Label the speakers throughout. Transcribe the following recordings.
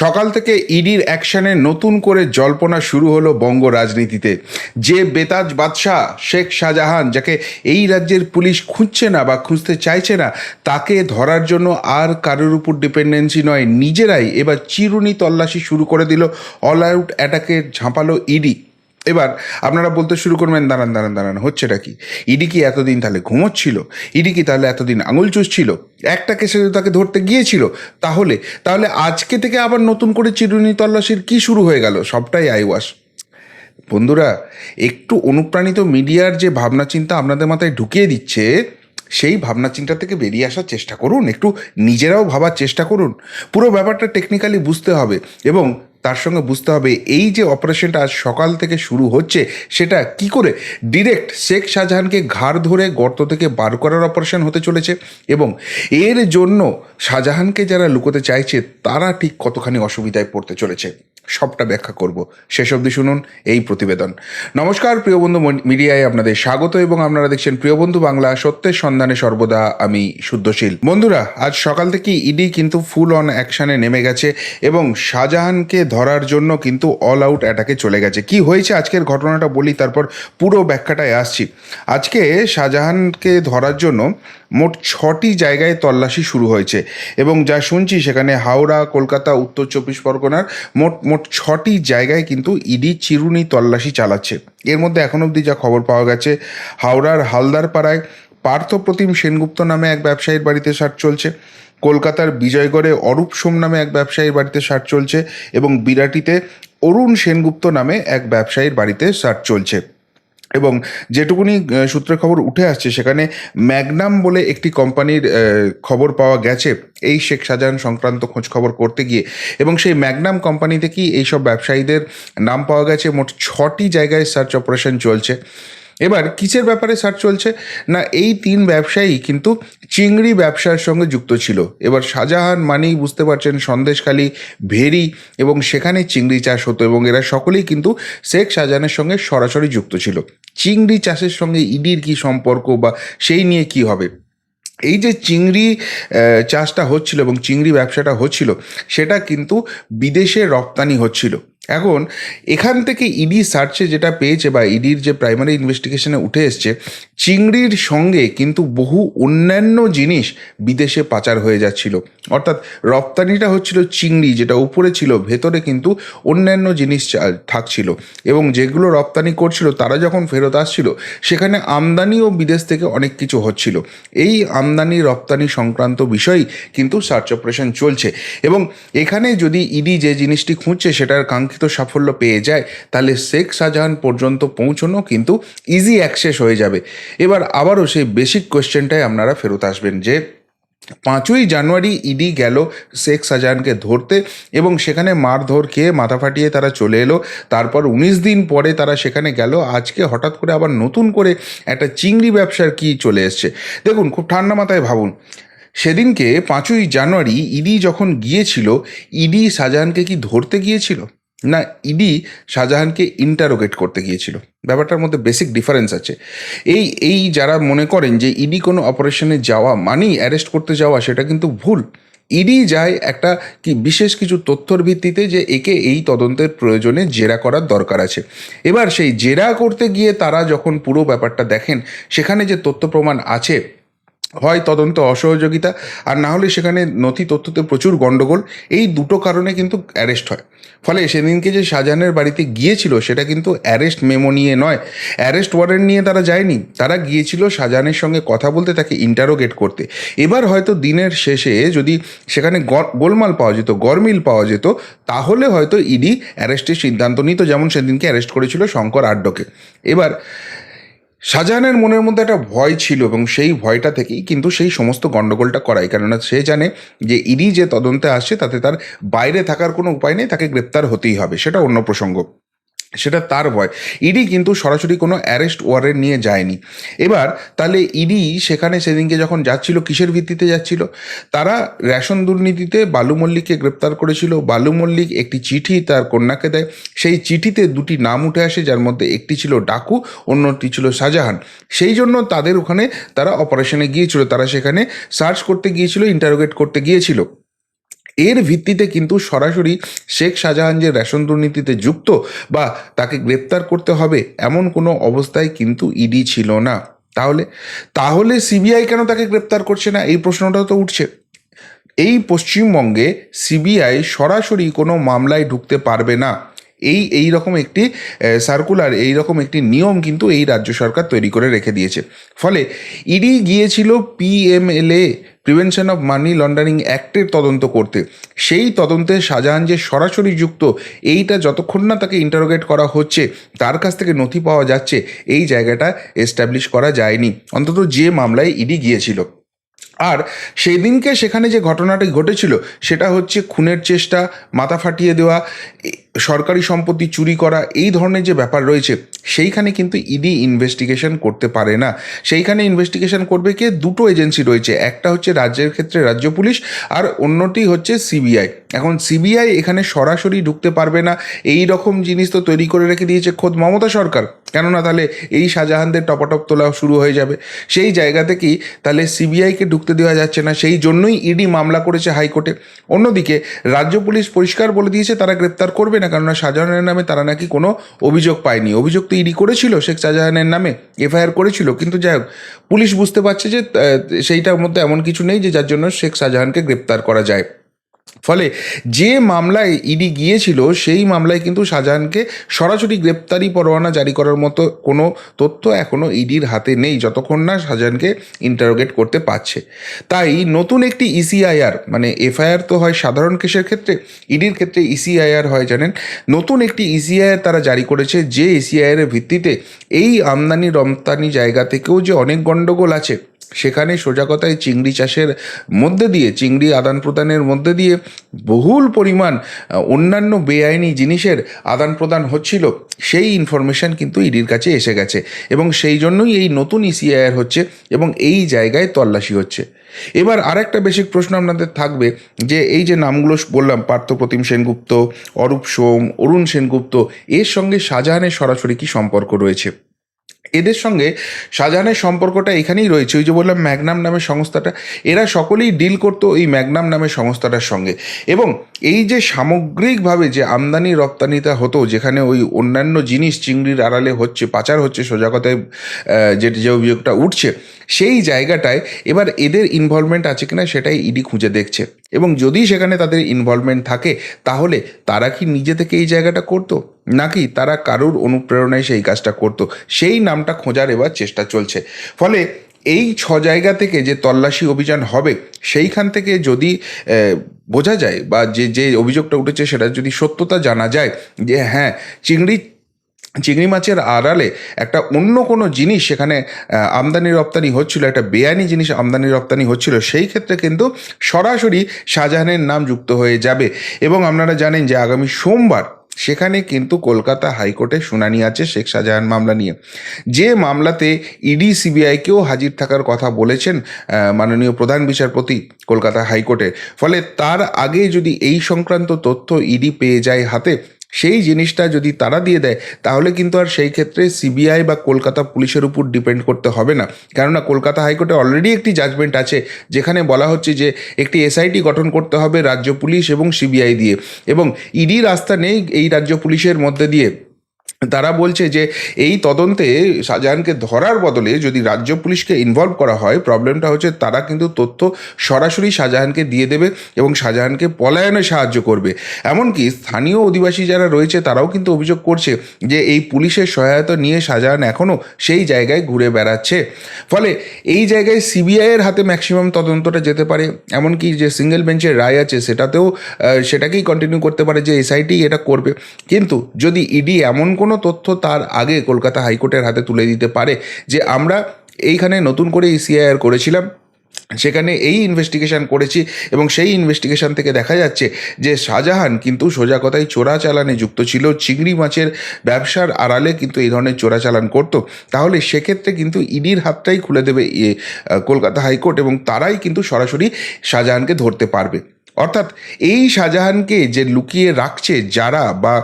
Speaker 1: সকাল থেকে ইডির অ্যাকশনে নতুন করে জল্পনা শুরু হলো বঙ্গ রাজনীতিতে। যে বেতাজ বাদশাহ, শেখ শাহজাহান, যাকে এই রাজ্যের পুলিশ খুঁজছে না বা খুঁজতে চাইছে না, তাকে ধরার জন্য আর কারোর উপর ডিপেন্ডেন্সি নয়, নিজেরাই এবার চিরুনি তল্লাশি শুরু করে দিল। অল আউট অ্যাটাকে ঝাঁপালো ইডি। এবার আপনারা বলতে শুরু করবেন, দাঁড়ান দাঁড়ান দাঁড়ান, হচ্ছেটা কি? ইডি কি এতদিন তাহলে ঘুমোচ্ছিল? ইডি কি তাহলে এতদিন আঙুল চুষছিল? একটা কেসে তাকে ধরতে গিয়েছিল, তাহলে? তাহলে আজকে থেকে আবার নতুন করে চিরুনি তল্লাশির কি শুরু হয়ে গেল? সবটাই আইওয়াস বন্ধুরা, একটু অনুপ্রাণিত মিডিয়ার যে ভাবনা চিন্তা আপনাদের মাথায় ঢুকিয়ে দিচ্ছে, সেই ভাবনা চিন্তা থেকে বেরিয়ে আসার চেষ্টা করুন। একটু নিজেরাও ভাবার চেষ্টা করুন। পুরো ব্যাপারটা টেকনিক্যালি বুঝতে হবে এবং তার সঙ্গে বুঝতে হবে এই যে অপারেশনটা আজ সকাল থেকে শুরু হচ্ছে, সেটা কি করে? ডিরেক্ট শেখ শাহজাহানকে ঘাড় ধরে গর্ত থেকে বার করার অপারেশন হতে চলেছে এবং এর জন্য শাহজাহানকে যারা লুকোতে চাইছে, তারা ঠিক কতখানি অসুবিধায় পড়তে চলেছে? সবটা ব্যাখ্যা করব। শেষ অবধি শুনুন এই প্রতিবেদন। নমস্কার, প্রিয় বন্ধু মিডিয়ায় আপনাদের স্বাগত এবং আপনারা দেখছেন প্রিয় বন্ধু বাংলা, সত্যের সন্ধানে সর্বদা আমি শুদ্ধশীল। বন্ধুরা, আজ সকাল থেকে ইডি কিন্তু ফুল অন অ্যাকশনে নেমে গেছে এবং শাহজাহানকে ধরার জন্য কিন্তু অল আউট অ্যাটাকে চলে গেছে। কি হয়েছে আজকের ঘটনাটা বলি, তারপর পুরো ব্যাখ্যাটায় আসছি। আজকে শাহজাহানকে ধরার জন্য মোট ছটি জায়গায় তল্লাশি শুরু হয়েছে। এবং যা শুনছি, সেখানে হাওড়া, কলকাতা, উত্তর চব্বিশ পরগনার মোট মোট ছটি জায়গায় কিন্তু ইডি চিরুনি তল্লাশি চালাচ্ছে। এর মধ্যে এখন অবধি যা খবর পাওয়া গেছে, হাওড়ার হালদার পাড়ায় পার্থপ্রতিম সেনগুপ্ত নামে এক ব্যবসায়ীর বাড়িতে সার্চ চলছে। কলকাতার বিজয়গড়ে অরূপ সোম নামে এক ব্যবসায়ীর বাড়িতে সার্চ চলছে এবং বিরাটিতে অরুণ সেনগুপ্ত নামে এক ব্যবসায়ীর বাড়িতে সার্চ চলছে। এবং যেটুকুনি সূত্রে খবর উঠে আসছে, সেখানে ম্যাগনাম বলে একটি কোম্পানির খবর পাওয়া গেছে। এই শেখ শাহজাহান সংক্রান্ত খবর করতে গিয়ে। এবং সেই ম্যাগনাম কোম্পানি থেকেই এইসব ব্যবসায়ীদের নাম পাওয়া গেছে? মোট ছটি জায়গায় সার্চ অপারেশন চলছে। এবার, কিসের ব্যাপারে সার্চ চলছে? না, এই তিন ব্যবসায়ী কিন্তু চিংড়ি ব্যবসার সঙ্গে যুক্ত ছিল। এবার শাহজাহান মানেই বুঝতে পারছেন সন্দেশখালী, ভেরি এবং সেখানে চিংড়ি চাষ হতো এবং এরা সকলেই কিন্তু শেখ শাহজাহানের সঙ্গে সরাসরি যুক্ত ছিল। চিংড়ি চাষের সঙ্গে ইডির কি সম্পর্ক বা সেই নিয়ে কি হবে? এই যে চিংড়ি চাষটা হচ্ছিল এবং চিংড়ি ব্যবসাটা হচ্ছিল, সেটা কিন্তু বিদেশে রপ্তানি হচ্ছিল। এখন এখান থেকে ইডি সার্চে যেটা পেয়েছে বা ইডির যে প্রাইমারি ইনভেস্টিগেশনে উঠে এসছে, চিংড়ির সঙ্গে কিন্তু বহু অন্যান্য জিনিস বিদেশে পাচার হয়ে যাচ্ছিল। অর্থাৎ রপ্তানিটা হচ্ছিল চিংড়ি, যেটা উপরে ছিল, ভেতরে কিন্তু অন্যান্য জিনিস থাকছিল এবং যেগুলো রপ্তানি করছিল, তারা যখন ফেরত আসছিল, সেখানে আমদানি ও বিদেশ থেকে অনেক কিছু হচ্ছিল। এই আমদানি রপ্তানি সংক্রান্ত বিষয়ই কিন্তু সার্চ অপারেশন চলছে এবং এখানে যদি ইডি যে জিনিসটি খুঁজছে, সেটার কাঙ্ক্ষিত সাফল্য পেয়ে যায়, তাহলে শেখ শাহজাহান পর্যন্ত পৌঁছানো কিন্তু ইজি অ্যাক্সেস হয়ে যাবে। এবার আবারও সেই বেসিক কোয়েশ্চেনটায় আপনারা ফেরত আসবেন যে, পাঁচই জানুয়ারি ইডি গেল শেখ শাহজাহানকে ধরতে এবং সেখানে মারধর খেয়ে মাথা ফাটিয়ে তারা চলে এলো। তারপর উনিশ দিন পরে তারা সেখানে গেল। আজকে হঠাৎ করে আবার নতুন করে একটা চিংড়ি ব্যবসার কি চলে এসছে। দেখুন, খুব ঠান্ডা মাথায় ভাবুন। সেদিনকে পাঁচই জানুয়ারি ইডি যখন গিয়েছিল, ইডি শাহজাহানকে কি ধরতে গিয়েছিল? না, ইডি শাহজাহানকে ইন্টারোগেট করতে গিয়েছিল। ব্যাপারটার মধ্যে বেসিক ডিফারেন্স আছে। এই এই যারা মনে করেন যে ইডি কোনো অপারেশনে যাওয়া মানেই অ্যারেস্ট করতে যাওয়া, সেটা কিন্তু ভুল। ইডি যায় একটা কি বিশেষ কিছু তথ্যর ভিত্তিতে যে একে এই তদন্তের প্রয়োজনে জেরা করার দরকার আছে। এবার সেই জেরা করতে গিয়ে তারা যখন পুরো ব্যাপারটা দেখেন, সেখানে যে তথ্য প্রমাণ আছে হয় তদন্ত অসহযোগিতা, আর না হলে সেখানে নথি তথ্যতে প্রচুর গণ্ডগোল এই দুটো কারণে কিন্তু অ্যারেস্ট হয়। ফলে সেদিনকে যে শাহজাহানের বাড়িতে গিয়েছিল, সেটা কিন্তু অ্যারেস্ট মেমো নিয়ে নয়। অ্যারেস্ট ওয়ারেন্ট নিয়ে তারা যায়নি। তারা গিয়েছিল শাহজাহানের সঙ্গে কথা বলতে, তাকে ইন্টারোগেট করতে। এবার হয়তো দিনের শেষে যদি সেখানে গোলমাল পাওয়া যেত, গরমিল পাওয়া যেত, তাহলে হয়তো ইডি অ্যারেস্টের সিদ্ধান্ত নিত, যেমন সেদিনকে অ্যারেস্ট করেছিল শঙ্কর আড্ডকে। এবার শাহজাহানের মনের মধ্যে একটা ভয় ছিল এবং সেই ভয়টা থেকেই কিন্তু সেই সমস্ত গণ্ডগোলটা করাই কেননা সে জানে যে ইডি যে তদন্তে আসছে তাতে তার বাইরে থাকার কোনো উপায় নেই, তাকে গ্রেপ্তার হতেই হবে, সেটা অন্য প্রসঙ্গ। সেটা তার ভয়। ইডি কিন্তু সরাসরি কোনো অ্যারেস্ট ওয়ারেন্ট নিয়ে যায়নি। এবার তাহলে ইডি সেখানে সেদিনকে যখন যাচ্ছিল, কিসের ভিত্তিতে যাচ্ছিল? তারা রেশন দুর্নীতিতে বালু মল্লিককে গ্রেপ্তার করেছিল। বালু মল্লিক একটি চিঠি তার কন্যাকে দেয়। সেই চিঠিতে দুটি নাম উঠে আসে, যার মধ্যে একটি ছিল ডাকু, অন্যটি ছিল শাহজাহান। সেই জন্য তাদের ওখানে তারা অপারেশনে গিয়েছিল। তারা সেখানে সার্চ করতে গিয়েছিল ইন্টারোগেট করতে গিয়েছিল। এর ভিত্তিতে কিন্তু সরাসরি শেখ শাহজাহান যে রেশন দুর্নীতিতে যুক্ত বা তাকে গ্রেপ্তার করতে হবে এমন কোনো অবস্থায় কিন্তু ইডি ছিল না। তাহলে তাহলে সিবিআই কেন তাকে গ্রেপ্তার করছে না? এই প্রশ্নটা তো উঠছে। এই পশ্চিমবঙ্গে সিবিআই সরাসরি কোনো মামলায় ঢুকতে পারবে না। এই এই রকম একটি সার্কুলার এই রকম একটি নিয়ম কিন্তু এই রাজ্য সরকার তৈরি করে রেখে দিয়েছে। ফলে ইডি গিয়েছিল PMLA prevention of money laundering অ্যাক্টের তদন্ত করতে। সেই তদন্তে শাহজাহান যে সরাসরি যুক্ত, এইটা যতক্ষণ না তাকে ইন্টারোগেট করা হচ্ছে, তার কাছ থেকে নথি পাওয়া যাচ্ছে, এই জায়গাটা এস্টাবলিশ করা যায়নি। অন্তত যে মামলায় ইডি গিয়েছিল। আর সেই দিনকে সেখানে যে ঘটনাটি ঘটেছিল, সেটা হচ্ছে খুনের চেষ্টা, মাথা ফাটিয়ে দেওয়া সরকারি সম্পত্তি চুরি করা এই ধরনের যে ব্যাপার রয়েছে, সেইখানে কিন্তু ইডি ইনভেস্টিগেশন করতে পারে না। সেইখানে ইনভেস্টিগেশন করবে কে? দুটো এজেন্সি রয়েছে। একটা হচ্ছে রাজ্যের ক্ষেত্রে রাজ্য পুলিশ আর অন্যটি হচ্ছে সিবিআই এখন সিবিআই এখানে সরাসরি ঢুকতে পারবে না। এই রকম জিনিস তো তৈরি করে রেখে দিয়েছে খোদ মমতা সরকার। কেননা তাহলে এই শাহজাহানদের টপাটপ তোলা শুরু হয়ে যাবে। সেই জায়গা থেকেই তাহলে সিবিআইকে ঢুকতে দেওয়া যাচ্ছে না। সেই জন্যই ইডি মামলা করেছে হাইকোর্টে। অন্যদিকে রাজ্য পুলিশ পরিষ্কার বলে দিয়েছে, তারা গ্রেপ্তার করবে না, কেননা শাহজাহানের নামে তারা নাকি কোনো অভিযোগ পায়নি। অভিযোগ তো ইডি করেছিল, শেখ শাহজাহানের নামে এফআইআর করেছিল, কিন্তু যাই হোক, পুলিশ বুঝতে পারছে যে সেইটার মধ্যে এমন কিছু নেই যে, যার জন্য শেখ শাহজাহানকে গ্রেপ্তার করা যায়। ফলে যে মামলায় ইডি গিয়েছিল, সেই মামলায় কিন্তু শাহজাহানকে সরাসরি গ্রেপ্তারি পরোয়ানা জারি করার মতো কোনো তথ্য এখনও ইডির হাতে নেই, যতক্ষণ না শাহজাহানকে ইন্টারোগেট করতে পারছে। তাই নতুন একটি ইসিআইআর মানে এফআইআর তো হয় সাধারণ কেসের ক্ষেত্রে, ইডির ক্ষেত্রে ইসিআইআর হয় জানেন, নতুন একটি ইসিআইআর তারা জারি করেছে, যে ইসিআইআর ভিত্তিতে এই আমদানি রপ্তানি জায়গা থেকেও যে অনেক গণ্ডগোল আছে সেখানে সোজা কথায় চিংড়ি চাষের মধ্যে দিয়ে, চিংড়ি আদান প্রদানের মধ্যে দিয়ে বহুল পরিমাণ অন্যান্য বেআইনি জিনিসের আদান প্রদান হচ্ছিল। সেই ইনফরমেশন কিন্তু ইডির কাছে এসে গেছে এবং সেই জন্যই এই নতুন ইসিআইআর হচ্ছে এবং এই জায়গায় তল্লাশি হচ্ছে। এবার আরেকটা বেসিক প্রশ্ন আপনাদের থাকবে যে এই যে নামগুলো বললাম পার্থপ্রতিম সেনগুপ্ত, অরূপ সোম, অরুণ সেনগুপ্ত, এর সঙ্গে শাহজাহানের সরাসরি কি সম্পর্ক রয়েছে? এদের সঙ্গে শাহজাহানের সম্পর্কটা এখানেই রয়েছে। ওই যে বললাম, ম্যাগনাম নামের সংস্থাটা, এরা সকলেই ডিল করতো এই ম্যাগনাম নামের সংস্থাটার সঙ্গে। এবং এই যে সামগ্রিকভাবে যে আমদানি রপ্তানিটা হতো, যেখানে ওই অন্যান্য জিনিস চিংড়ির আড়ালে হচ্ছে, পাচার হচ্ছে, সোজা কথায় যে যে অভিযোগটা উঠছে, সেই জায়গাটায় এবার এদের ইনভলভমেন্ট আছে কিনা সেটাই ইডি খুঁজে দেখছে। এবং যদি সেখানে তাদের ইনভলভমেন্ট থাকে, তাহলে তারা কি নিজে থেকে এই জায়গাটা করতো? নাকি তারা কারুর অনুপ্রেরণায় সেই কাজটা করতো? সেই নামটা খোঁজার এবার চেষ্টা চলছে। ফলে এই ছ জায়গা থেকে যে তল্লাশি অভিযান হবে, সেইখান থেকে যদি বোঝা যায় বা যে যে অভিযোগটা উঠেছে সেটা যদি সত্যতা জানা যায় যে হ্যাঁ চিংড়ি চিংড়ি মাছের আড়ালে একটা অন্য কোনো জিনিস সেখানে আমদানি রপ্তানি হচ্ছিল, একটা বেআইনি জিনিস আমদানি রপ্তানি হচ্ছিল, সেই ক্ষেত্রে কিন্তু সরাসরি শাহজাহানের নাম যুক্ত হয়ে যাবে। এবং আপনারা জানেন যে আগামী সোমবার সেখানে কিন্তু কলকাতা হাইকোর্টে শুনানি আছে শেখ শাহজাহান মামলা নিয়ে। যে মামলাতে ইডি সিবিআইকেও হাজির থাকার কথা বলেছেন মাননীয় প্রধান বিচারপতি কলকাতা হাইকোর্টে। ফলে তার আগে যদি এই সংক্রান্ত তথ্য ইডি পেয়ে যায় হাতে সেই জিনিসটা যদি তারা দিয়ে দেয়, তাহলে কিন্তু আর সেই ক্ষেত্রে সিবিআই বা কলকাতা পুলিশের উপর ডিপেন্ড করতে হবে না। কেননা কলকাতা হাইকোর্টে অলরেডি একটি জাজমেন্ট আছে, যেখানে বলা হচ্ছে যে একটি এসআইটি গঠন করতে হবে রাজ্য পুলিশ এবং সিবিআই দিয়ে। এবং ইডি রাস্তা নেই এই রাজ্য পুলিশের মধ্যে দিয়ে। তারা বলছে যে এই তদন্তে শাহজাহানকে ধরার বদলে যদি রাজ্য পুলিশকে ইনভলভ করা হয় প্রবলেমটা হচ্ছে তারা কিন্তু তথ্য সরাসরি শাহজাহানকে দিয়ে দেবে এবং শাহজাহানকে পলায়নে সাহায্য করবে। এমনকি স্থানীয় অধিবাসী যারা রয়েছে, তারাও কিন্তু অভিযোগ করছে যে এই পুলিশের সহায়তা নিয়ে শাহজাহান এখনও সেই জায়গায় ঘুরে বেড়াচ্ছে। ফলে এই জায়গায় সিবিআইয়ের হাতে ম্যাক্সিমাম তদন্তটা যেতে পারে, এমনকি যে সিঙ্গেল বেঞ্চের রায় আছে, সেটাতেও সেটাকেই কন্টিনিউ করতে পারে যে এসআইটি এটা করবে। কিন্তু যদি ইডি এমন কোনো তথ্য তার আগে কলকাতা হাইকোর্টের হাতে তুলে দিতে পারে যে আমরা এইখানে নতুন করে ইসিআইআর করেছিলাম, সেখানে এই ইনভেস্টিগেশন করেছি এবং সেই ইনভেস্টিগেশন থেকে দেখা যাচ্ছে যে শাহজাহান কিন্তু সোজা কথায় চোরাচালানে যুক্ত ছিল, চিংড়ি মাছের ব্যবসার আড়ালে কিন্তু এই ধরনের চোরাচালান করতো। তাহলে সেক্ষেত্রে কিন্তু ইডির হাতটাই খুলে দেবে কলকাতা হাইকোর্ট এবং তারাই কিন্তু সরাসরি শাহজাহানকে ধরতে পারবে। অর্থাৎ এই শাহজাহানকে যে লুকিয়ে রাখছে যারা বা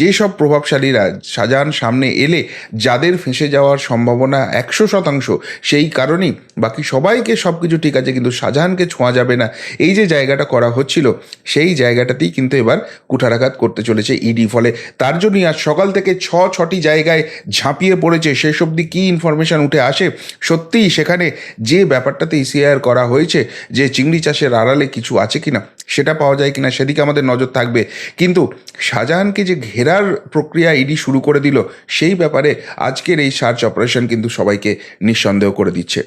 Speaker 1: যেসব প্রভাবশালীরা শাহজাহান সামনে এলে যাদের ফেঁসে যাওয়ার সম্ভাবনা একশো শতাংশ, সেই কারণেই বাকি সবাইকে সব কিছু ঠিক আছে কিন্তু শাহজাহানকে ছোঁয়া যাবে না। এই যে জায়গাটা করা হচ্ছিল, সেই জায়গাটাতেই কিন্তু এবার কুঠারাঘাত করতে চলেছে ইডি ফলে। তার জন্যই আজ সকাল থেকে ছ, ছটি জায়গায় ঝাঁপিয়ে পড়েছে। শেষ অবধি কী ইনফরমেশন উঠে আসে, সত্যিই সেখানে যে ব্যাপারটাতে ইসিআর করা হয়েছে, যে চিংড়ি চাষের আড়ালে কিছু আছে কিনা, সেটা পাওয়া যায় কিনা, সেদিকে আমাদের নজর থাকবে। কিন্তু শাহজাহানকে যে ঘেরার প্রক্রিয়া ইডি শুরু করে দিল, সেই ব্যাপারে আজকের এই সার্চ অপারেশন কিন্তু সবাইকে নিঃসন্দেহ করে দিচ্ছে।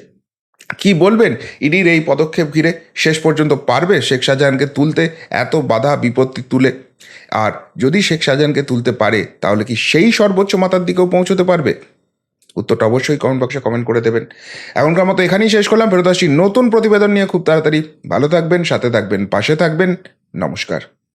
Speaker 1: কি বলবেন? ইডির এই পদক্ষেপ ঘিরে শেষ পর্যন্ত পারবে শেখ শাহজাহানকে তুলতে? এত বাধা বিপত্তি তুলে? আর যদি শেখ শাহজাহানকে তুলতে পারে, তাহলে কি সেই সর্বোচ্চ মাতার দিকেও পৌঁছতে পারবে? উত্তরটা অবশ্যই কমেন্ট বক্সে কমেন্ট করে দেবেন। এখনকার মতো এখানেই শেষ করলাম। ফেরত আসছি নতুন প্রতিবেদন নিয়ে খুব তাড়াতাড়ি। ভালো থাকবেন, সাথে থাকবেন, পাশে থাকবেন। নমস্কার।